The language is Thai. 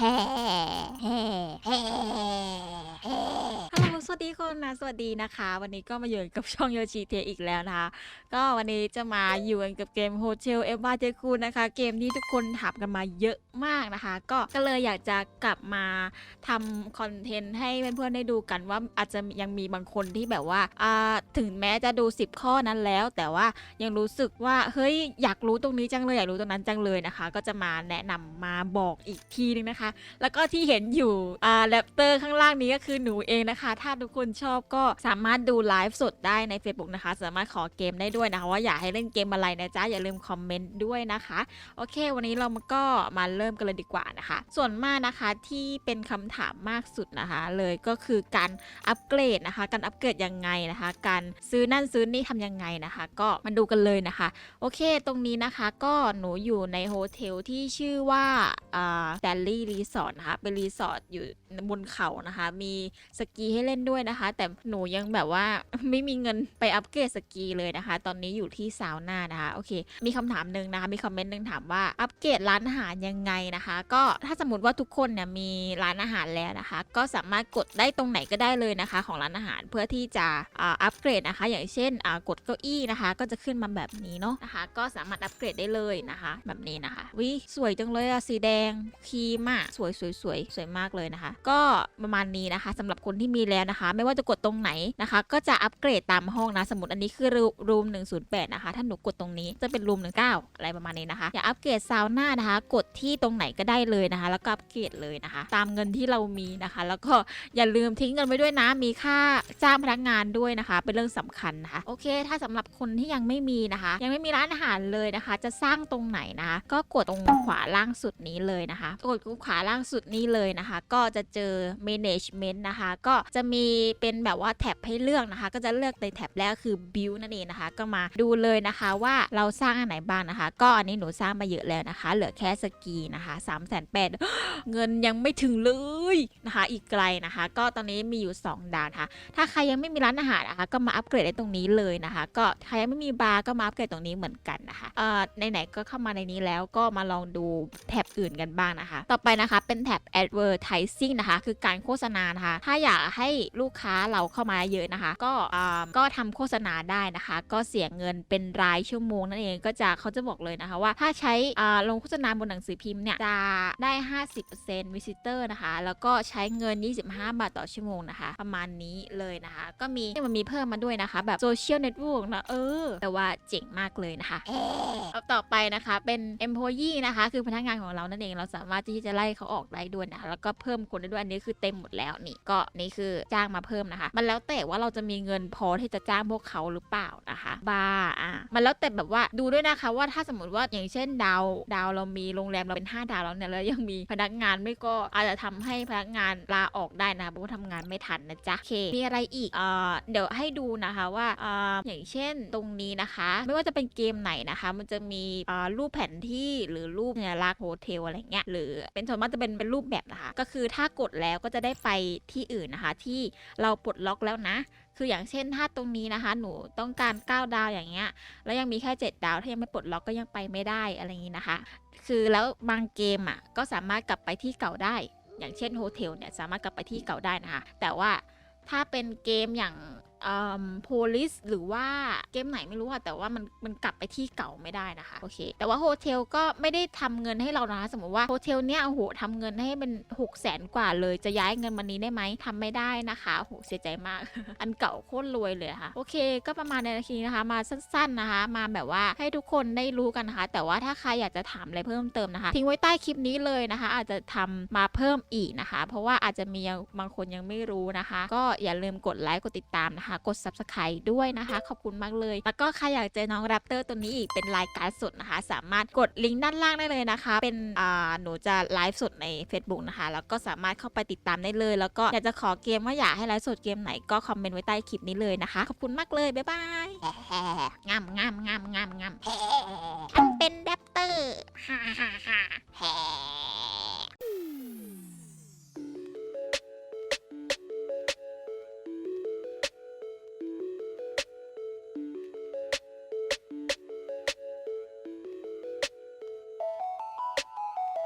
แฮ่แดีคนนะสวัสดีนะคะ วันนี้ก็มาอยู่กับช่องโยชิเทอีกแล้วนะคะ ก็วันนี้จะมาอยู่กันกับเกม Hotel e v a j e k u นะคะ เกมที่ทุกคนถามกันมาเยอะมากนะคะ ก็ก็เลยอยากจะกลับมาทำคอนเทนต์ให้เพื่อนๆได้ดูกันว่าอาจจะยังมีบางคนที่แบบว่าอ่าถึงแม้จะดู 10 ข้อนั้นแล้ว แต่ว่ายังรู้สึกว่าเฮ้ยอยากรู้ตรงนี้จังเลยอยากรู้ตรงนั้นจังเลยนะคะ ก็จะมาแนะนำมาบอกอีกทีนึงนะคะ แล้วก็ที่เห็นอยู่อ่าแรปเตอร์ข้างล่างนี้ก็คือหนูเองนะคะ ถ้าทุกคนชอบก็สามารถดูไลฟ์สดได้ใน Facebook นะคะ สามารถขอเกมได้ด้วยนะคะ ว่าอยากให้เล่นเกมอะไรนะจ๊ะ อย่าลืมคอมเมนต์ด้วยนะคะ โอเค วันนี้เรามาก็มาเริ่มกันเลยดีกว่านะคะ ส่วนมากนะคะที่เป็นคำถามมากสุดนะคะ เลยก็คือการอัปเกรดนะคะ การอัปเกรดยังไงนะคะ การซื้อนั่นซื้อนี่ทำยังไงนะคะ ก็มาดูกันเลยนะคะ โอเค ตรงนี้นะคะก็หนูอยู่ในโฮเทลที่ชื่อว่าอ่าแดลลี่รีสอร์ทนะคะ เป็นรีสอร์ทอยู่บนเขานะคะ มีสกีให้เล่นด้วยด้วยนะคะ แต่หนูยังแบบว่าไม่มีเงินไปอัปเกรดสกีเลยนะคะ ตอนนี้อยู่ที่ซาวหน่านะคะโอเค มีคำถามหนึ่งนะคะ มีคอมเมนต์หนึ่งถามว่าอัปเกรดร้านอาหารยังไงนะคะ ก็ถ้าสมมติว่าทุกคนเนี่ยมีร้านอาหารแล้วนะคะ ก็สามารถกดได้ตรงไหนก็ได้เลยนะคะ ของร้านอาหารเพื่อที่จะอัปเกรดนะคะ อย่างเช่นกดเก้าอี้นะคะ ก็จะขึ้นมาแบบนี้เนาะนะคะ ก็สามารถอัปเกรดได้เลยนะคะ แบบนี้นะคะวิสวยจังเลยอะสีแดงครีมอะสวยสวยสวยสวยมากเลยนะคะ ก็ประมาณนี้นะคะสำหรับคนที่มีแล้วนะคะไม่ว่าจะกดตรงไหนนะคะ ก็จะอัปเกรดตามห้องนะ สมมติอันนี้คือรูม108 นะคะ ถ้าหนูกดตรงนี้จะเป็นรูม19 อะไรประมาณนี้นะคะ อยากอัปเกรดซาวน่านะคะ กดที่ตรงไหนก็ได้เลยนะคะ แล้วก็อัปเกรดเลยนะคะ ตามเงินที่เรามีนะคะ แล้วก็อย่าลืมทิ้งเงินไว้ด้วยนะ มีค่าจ้างพนักงานด้วยนะคะ เป็นเรื่องสำคัญนะคะ โอเค ถ้าสำหรับคนที่ยังไม่มีนะคะ ยังไม่มีร้านอาหารเลยนะคะ จะสร้างตรงไหนนะคะ ก็กดตรงขวาล่างสุดนี้เลยนะคะ กดขวาล่างสุดนี้เลยนะคะ ก็จะเจอ management นะคะ ก็จะมีเป็นแบบว่าแท็บให้เลือกนะคะ ก็จะเลือกในแท็บแรกคือ build นั่นเองนะคะ ก็มาดูเลยนะคะว่าเราสร้างอันไหนบ้างนะคะ ก็อันนี้หนูสร้างมาเยอะแล้วนะคะ เหลือแค่สกีนะคะ3 8 0 0 0เงินยังไม่ถึงเลยนะคะ อีกไกลนะคะ ก็ตอนนี้มีอยู่ 2 ดาวนะคะ ถ้าใครยังไม่มีร้านอาหารนะคะ ก็มาอัปเกรดได้ตรงนี้เลยนะคะ ก็ใครยังไม่มีบาร์ก็มาอัปเกรดตรงนี้เหมือนกันนะคะเอ่อไหนๆก็เข้ามาในนี้แล้วก็มาลองดูแท็บอื่นกันบ้างนะคะ ต่อไปนะคะเป็นแท็บ advertising นะคะ คือการโฆษณานะคะ ถ้าอยากให้ลูกค้าเราเข้ามาเยอะนะคะ ก็ก็ทำโฆษณาได้นะคะ ก็เสียเงินเป็นรายชั่วโมงนั่นเองก็จะเขาจะบอกเลยนะคะว่าถ้าใช้ลงโฆษณาบนหนังสือพิมพ์เนี่ยจะได้ 50% visitor นะคะ แล้วก็ใช้เงิน 25 บาทต่อชั่วโมงนะคะ ประมาณนี้เลยนะคะ ก็มีมันมีเพิ่มมาด้วยนะคะ แบบโซเชียลเน็ตเวิร์กนะเออ แต่ว่าเจ๋งมากเลยนะคะเอาต่อไปนะคะเป็น employee นะคะ คือพนักงานของเรานั่นเองเราสามารถที่จะไล่เขาออกได้ด้วยนะคะแล้วก็เพิ่มคนได้ด้วยอันนี้คือเต็มหมดแล้วนี่ก็นี่คือจ้างมาเพิ่มนะคะ มันแล้วแต่ว่าเราจะมีเงินพอที่จะจ้างพวกเขาหรือเปล่านะคะ บาร์อะมันแล้วแต่แบบว่าดูด้วยนะคะว่าถ้าสมมติว่าอย่างเช่นดาวดาวเรามีโรงแรมเราเป็น 5 ดาวแล้วเนี่ยแล้วยังมีพนักงานไม่ก็อาจจะทำให้พนักงานลาออกได้นะเพราะว่าทำงานไม่ทันนะจ๊ะเค มีอะไรอีกเอ่อเดี๋ยวให้ดูนะคะว่าเอ่ออย่างเช่นตรงนี้นะคะ ไม่ว่าจะเป็นเกมไหนนะคะ มันจะมีเอ่อรูปแผนที่หรือรูปเนี่ยลักโฮเทลอะไรเงี้ยหรือเป็นส่วนมากจะเป็นเป็นรูปแบบนะคะ ก็คือถ้ากดแล้วก็จะได้ไปที่อื่นนะคะที่เราปลดล็อกแล้วนะ คืออย่างเช่นถ้าตรงนี้นะคะ หนูต้องการ 9 ดาวอย่างเงี้ย แล้วยังมีแค่ 7 ดาว ถ้ายังไม่ปลดล็อกก็ยังไปไม่ได้อะไรอย่างนี้นะคะ คือแล้วบางเกมอะก็สามารถกลับไปที่เก่าได้ อย่างเช่นโฮเทลเนี่ยสามารถกลับไปที่เก่าได้นะคะ แต่ว่าถ้าเป็นเกมอย่าง โพลิสหรือว่าเกมไหนไม่รู้อะแต่ว่ามันมันกลับไปที่เก่าไม่ได้นะคะโอเคแต่ว่าโฮเทลก็ไม่ได้ทำเงินให้เรานะคะสมมติว่าโฮเทลเนี้ยโอ้โหทำเงินให้เป็น6กแสนกว่าเลยจะย้ายเงินมานี้ได้ไหมทำไม่ได้นะคะโหเสียใจมาก อันเก่าโคตรรวยเลยค่ะโอเค ก็ประมาณในนาทีนะคะ มาสั้น ๆนะคะ มาแบบว่าให้ทุกคนได้รู้กันนะคะ แต่ว่าถ้าใครอยากจะถามอะไรเพิ่มเติมนะคะ ทิ้งไว้ใต้คลิปนี้เลยนะคะ อาจจะทำมาเพิ่มอีกนะคะ เพราะว่าอาจจะมีบางคนยังไม่รู้นะคะ ก็อย่าลืมกดไลค์กดติดตามนะคะกด subscribe ด้วยนะคะ ขอบคุณมากเลย แล้วก็ใครอยากเจอน้องแรปเตอร์ตัวนี้อีกเป็นรายการสดนะคะ สามารถกดลิงก์ด้านล่างได้เลยนะคะ เป็นอ่าหนูจะไลฟ์สดใน Facebook นะคะ แล้วก็สามารถเข้าไปติดตามได้เลย แล้วก็อยากจะขอเกมว่าอยากให้ไลฟ์สดเกมไหนก็คอมเมนต์ไว้ใต้คลิปนี้เลยนะคะ ขอบคุณมากเลย บ๊ายบายงามงามงามงามงาม